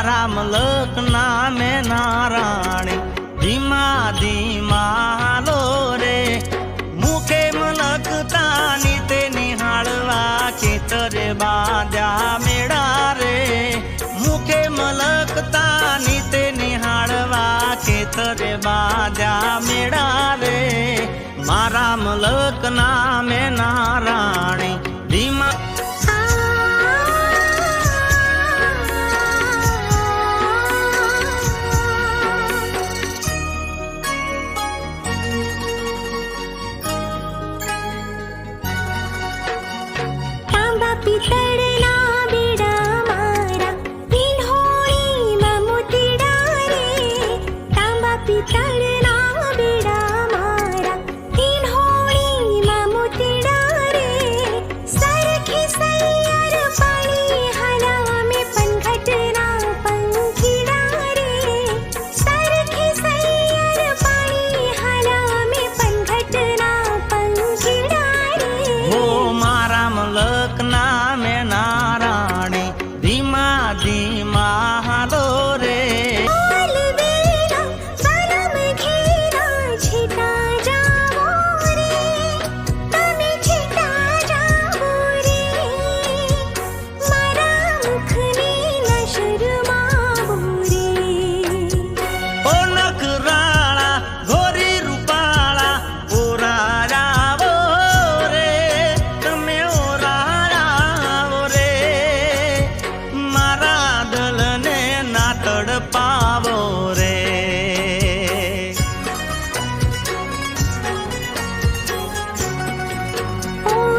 મારા મલક નામે નારાણી ધીમા ધીમા હાલો રે. મુખે મલકતાની તે નિહાળવા ખેતરે બાંધ્યા મેળા રે. મુખે મલકતાની તે નિહાળવા ખેતરે બાંધ્યા મેળા રે. મારા મલક નામે નારાણી पि